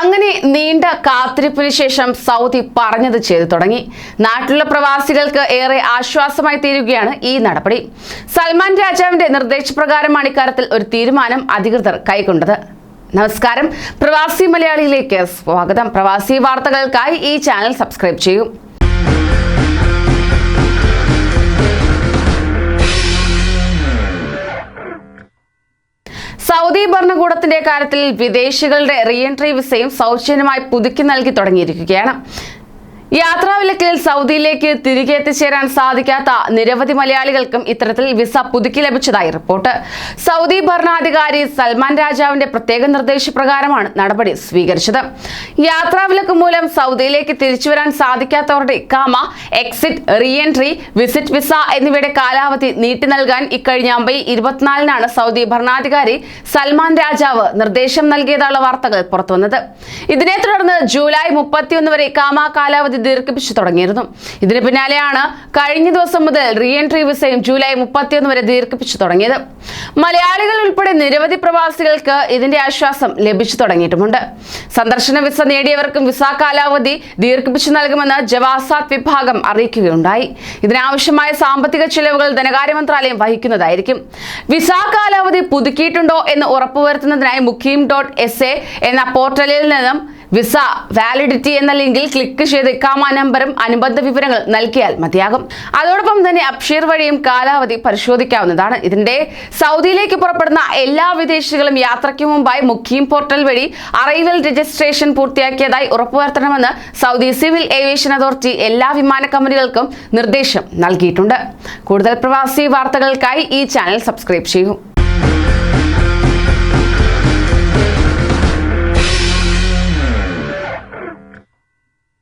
അങ്ങനെ നീണ്ട കാത്തിരിപ്പിന് ശേഷം സൗദി പറഞ്ഞത് ചെയ്തു തുടങ്ങി. നാട്ടിലുള്ള പ്രവാസികൾക്ക് ഏറെ ആശ്വാസമായി തീരുകയാണ് ഈ നടപടി. സൽമാൻ രാജാവിന്റെ നിർദ്ദേശപ്രകാരമാണ് ഇക്കാര്യത്തിൽ ഒരു തീരുമാനം അധികൃതർ കൈക്കൊണ്ടത്. നമസ്കാരം. പ്രവാസി മലയാളിയിലേക്ക് സ്വാഗതം. പ്രവാസി വാർത്തകൾക്കായി ഈ ചാനൽ സബ്സ്ക്രൈബ് ചെയ്യൂ. സൗദി ഭരണകൂടത്തിന്റെ കാര്യത്തിൽ വിദേശികളുടെ റീഎൻട്രി വിസയും സൗജന്യമായി പുതുക്കി നൽകി തുടങ്ങിയിരിക്കുകയാണ്. യാത്രാവിലക്കിൽ സൗദിയിലേക്ക് തിരികെ എത്തിച്ചേരാൻ സാധിക്കാത്ത നിരവധി മലയാളികൾക്കും ഇത്തരത്തിൽ വിസ പുതുക്കി ലഭിച്ചതായി റിപ്പോർട്ട്. സൗദി ഭരണാധികാരി സൽമാൻ രാജാവിന്റെ പ്രത്യേക നിർദ്ദേശപ്രകാരമാണ് നടപടി സ്വീകരിച്ചത്. യാത്രാവിലക്ക് മൂലം സൗദിയിലേക്ക് തിരിച്ചുവരാൻ സാധിക്കാത്തവരുടെ ഇക്കാമ എക്സിറ്റ് റീഎൻട്രി വിസിറ്റ് വിസ എന്നിവയുടെ കാലാവധി നീട്ടി നൽകാൻ ഇക്കഴിഞ്ഞ മെയ് ഇരുപത്തിനാലിനാണ് സൗദി ഭരണാധികാരി സൽമാൻ രാജാവ് നിർദ്ദേശം നൽകിയതായുള്ള വാർത്തകൾ പുറത്തുവന്നത്. ഇതിനെ തുടർന്ന് ജൂലൈ മുപ്പത്തിയൊന്ന് വരെ ഇക്കാമ കാലാവധി ദീർഘിപ്പിച്ചു തുടങ്ങിയിരുന്നു. ഇതിന് പിന്നാലെയാണ് കഴിഞ്ഞ ദിവസം മുതൽ റീ എൻട്രി വിസയും ജൂലൈ മുപ്പത്തിയൊന്ന് വരെ ദീർഘിപ്പിച്ചു തുടങ്ങിയത്. മലയാളികൾ ഉൾപ്പെടെ നിരവധി പ്രവാസികൾക്ക് ഇതിന്റെ ആശ്വാസം ലഭിച്ചു തുടങ്ങിയിട്ടുമുണ്ട്. സന്ദർശന വിസ നേടിയവർക്കും വിസ കാലാവധി ദീർഘിപ്പിച്ചു നൽകുമെന്ന് ജവാസാത്ത് വിഭാഗം അറിയിക്കുകയുണ്ടായി. ഇതിനാവശ്യമായ സാമ്പത്തിക ചെലവുകൾ ധനകാര്യ മന്ത്രാലയം വഹിക്കുന്നതായിരിക്കും. വിസ കാലാവധി പുതുക്കിയിട്ടുണ്ടോ എന്ന് ഉറപ്പുവരുത്തുന്നതിനായി മുഖീം ഡോട്ട് എസ് എ എന്ന പോർട്ടലിൽ നിന്നും വിസ വാലിഡിറ്റി എന്ന ലിങ്കിൽ ക്ലിക്ക് ചെയ്ത് ഇക്കാമ നമ്പറും അനുബന്ധ വിവരങ്ങൾ നൽകിയാൽ മതിയാകും. അതോടൊപ്പം തന്നെ അപ്ഷീർ വഴിയും കാലാവധി പരിശോധിക്കാവുന്നതാണ്. ഇതിന്റെ സൗദിയിലേക്ക് പുറപ്പെടുന്ന എല്ലാ വിദേശികളും യാത്രയ്ക്ക് മുമ്പായി മുഖീം പോർട്ടൽ വഴി അറൈവൽ രജിസ്ട്രേഷൻ പൂർത്തിയാക്കിയതായി ഉറപ്പുവരുത്തണമെന്ന് സൗദി സിവിൽ ഏവിയേഷൻ അതോറിറ്റി എല്ലാ വിമാന കമ്പനികൾക്കും നിർദ്ദേശം നൽകിയിട്ടുണ്ട്. കൂടുതൽ പ്രവാസി വാർത്തകൾക്കായി ഈ ചാനൽ സബ്സ്ക്രൈബ് ചെയ്യൂ.